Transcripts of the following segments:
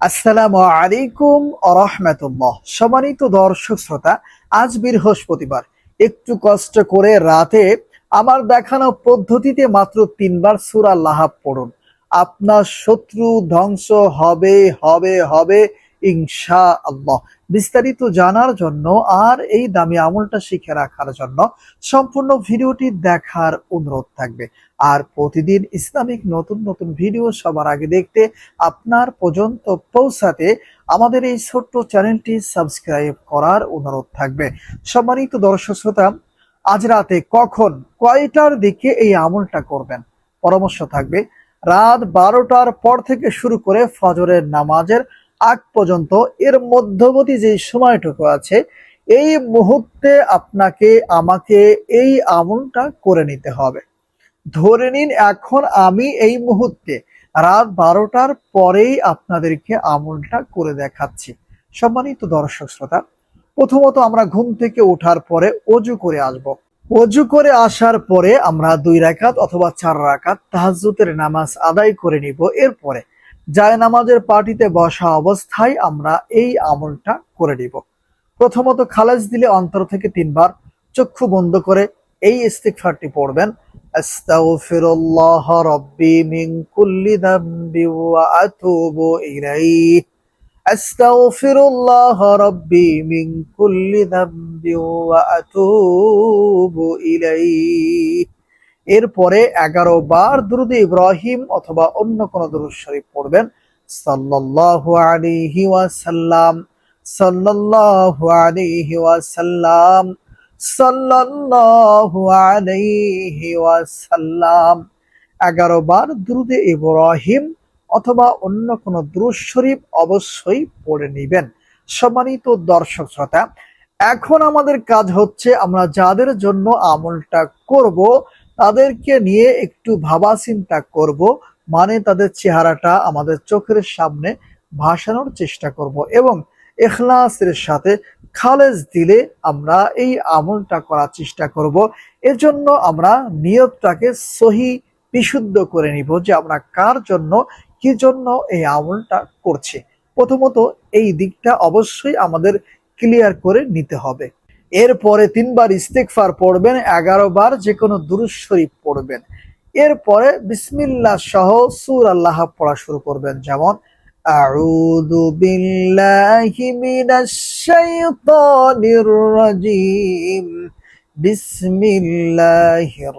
আসসালামু আলাইকুম রহমতুল্লাহ। সম্মানিত দর্শক শ্রোতা, আজ বৃহস্পতিবার। একটু কষ্ট করে রাতে আমার দেখানো পদ্ধতিতে মাত্র তিনবার সুরা লাহাব পড়ুন। আপনার শত্রু ধ্বংস হবে হবে হবে ইনশা আল্লাহ বিস্তারিত জানার জন্য আর এই দামি আমলটা শিখে রাখার জন্য সম্পূর্ণ ভিডিওটি দেখার অনুরোধ থাকবে। আর প্রতিদিন ইসলামিক নতুন নতুন ভিডিও সবার আগে দেখতে আপনার পর্যন্ত পৌঁছাতে আমাদের এই ছোট্ট চ্যানেলটি সাবস্ক্রাইব করার অনুরোধ থাকবে। সম্মানিত দর্শক শ্রোতা, আজ রাতে কখন কয়টার দিকে এই আমলটা করবেন? পরামর্শ থাকবে, রাত বারোটার পর থেকে শুরু করে ফজরের নামাজের আগ পর্যন্ত এর মধ্যবর্তী যে সময়টুকু আছে, এই মুহূর্তে আপনাকে, আমাকে এই আমলটা করে নিতে হবে। ধরে নিন এখন আমি এই মুহূর্তে রাত বারোটার পরেই আপনাদেরকে আমলটা করে দেখাচ্ছি। সম্মানিত দর্শক শ্রোতা, প্রথমত আমরা ঘুম থেকে ওঠার পরে অজু করে আসব। অজু করে আসার পরে আমরা দুই রাকাত অথবা চার রাকাত তাহাজ্জুদের নামাজ আদায় করে নিব। এরপরে জায় নামাজের পার্টিতে বসা অবস্থায় আমরা এই আমলটা করে নিব। প্রথমত খালাজ দিলে অন্তর থেকে তিনবার চক্ষু বন্ধ করে এই ইস্তিগফারটি পড়বেন। আস্তাগফিরুল্লাহ এরপরে এগারো বার দুরুদ ইব্রাহিম অথবা অন্য কোন দুরুদ শরীফ পড়বেন। এগারো বার দুরুদে ইব্রাহিম অথবা অন্য কোন দুরুদ শরীফ অবশ্যই পড়ে নেবেন। সম্মানিত দর্শক শ্রোতা, এখন আমাদের কাজ হচ্ছে আমরা যাদের জন্য আমলটা করব তাদেরকে নিয়ে একটু ভাবা চিন্তা করব মানে তাদের চেহারাটা আমাদের চোখের সামনে ভাসানোর চেষ্টা করব এবং এখলাসের সাথে খালেজ দিলে আমরা এই আমলটা করার চেষ্টা করব। এজন্য আমরা নিয়তটাকে সহি, বিশুদ্ধ করে নিব যে আমরা কার জন্য, কি জন্য এই আমলটা করছি। প্রথমত এই দিকটা অবশ্যই আমাদের ক্লিয়ার করে নিতে হবে। এরপরে তিনবার ইস্তেকফার পড়বেন এগারো বার যে কোনো দুরুদ শরীফ পড়বেন। এরপরে বিসমিল্লাহ সহ সুর আল্লাহ পড়া শুরু করবেন। যেমন, আউযু বিল্লাহি মিনাশ বিসমিল্লাহির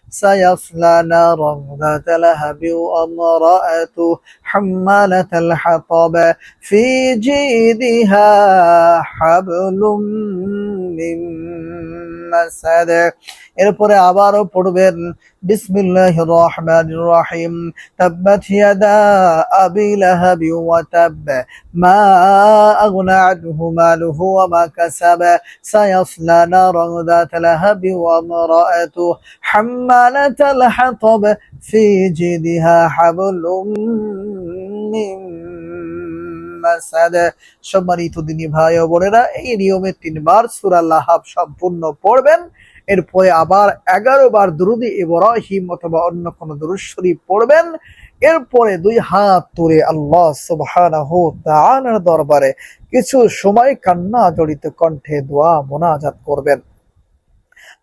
سيصلى نارا ذات لهب وامرأته حمالة الحطب في جيدها حبل من مسد এরপরে আবারও পড়বেন বিসমিল্লাহ রহমান রহিম তাব্বাত ইয়াদা আবি লাহাবি ওয়া তাব মা আগনা আনহু মালুহু ওয়া মা কাসাব সায়াসলা নারান ذات لهب وامرأته حمالة الحطب في جيدها حبل من মাসাদ সম্মানিত দিনী ভাই ও বোনেরা এই নিয়মে তিনবার সূরা লাহাব সম্পূর্ণ পড়বেন এরপরে আবার এগারো বার দুরুদি ইব্রাহিম অথবা অন্য কোন দুরুদ শরীফ পড়বেন এরপরে দুই হাত তুলে আল্লাহ সুবহানাহু তাআলার দরবারে কিছু সময় কান্না জড়িত কণ্ঠে দোয়া মোনাজাত করবেন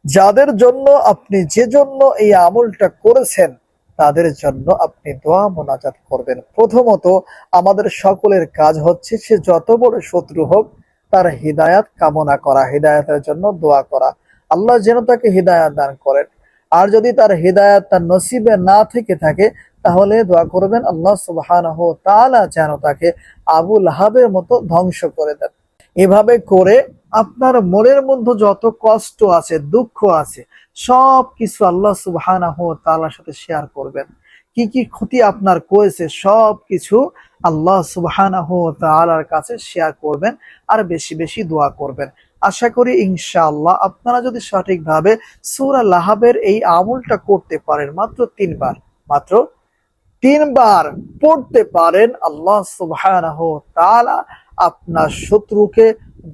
যাদের জন্য আপনি যে জন্য এই আমলটা করেছেন, তাদের জন্য আপনি দোয়া মোনাজাত করবেন। প্রথমত আমাদের সকলের কাজ হচ্ছে সে যত বড় শত্রু হোক, তার হৃদায়াত কামনা করা, হৃদায়াতের জন্য দোয়া করা। আল্লাহ যেন তাকে হৃদায়াত দান করেন। আর যদি তার হৃদায়াত তার নসিবে না থেকে থাকে, তাহলে দোয়া করবেন আল্লাহ সুবহানাহু তাআলা যেন তাকে আবুল হাবের মতো ধ্বংস করে দেন। এভাবে করে আপনার মনের মধ্যে যত কষ্ট আছে, দুঃখ আছে সব কিছু আল্লাহ সুবহানাহু তাআলার সাথে শেয়ার করবেন। কি কি ক্ষতি আপনার করেছে সব কিছু আল্লাহ সুবহানাহু তাআলার কাছে শেয়ার করবেন আর বেশি বেশি দোয়া করবেন। আশা করি ইনশাআল্লাহ আপনারা যদি সঠিকভাবে সূরা লাহাবের এই আমলটা করতে পারেন, মাত্র তিনবার মাত্র তিনবার পড়তে পারেন, আল্লাহ সুবহানাহু তাআলা আপনার শত্রুকে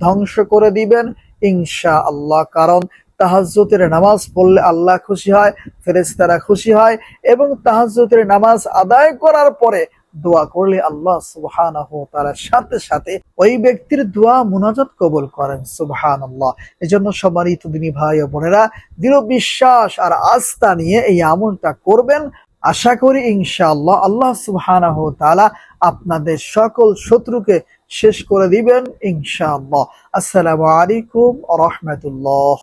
ধ্বংস করে দিবেন ইনশা আল্লাহ কারণ তাহাজ্জুদের নামাজ পড়লে আল্লাহ খুশি হয়, ফেরেশতারা খুশি হয়, এবং তাহাজ্জুদের নামাজ আদায় করার পরে দোয়া করলে আল্লাহ সুবহান তাআলার সাথে সাথে ওই ব্যক্তির দোয়া মুনাজাত কবুল করেন, সুবহানাল্লাহ। এজন্য সম্মানিত দিনী ভাই ও বোনেরা, দৃঢ় বিশ্বাস আর আস্থা নিয়ে এই আমলটা করবেন আশা করি ইনশাআল্লাহ আল্লাহ সুবহানাহু তাআলা আপনাদের সকল শত্রুকে শেষ করে দিবেন ইনশাআল্লাহ। আসসালামু আলাইকুম রাহমাতুল্লাহ।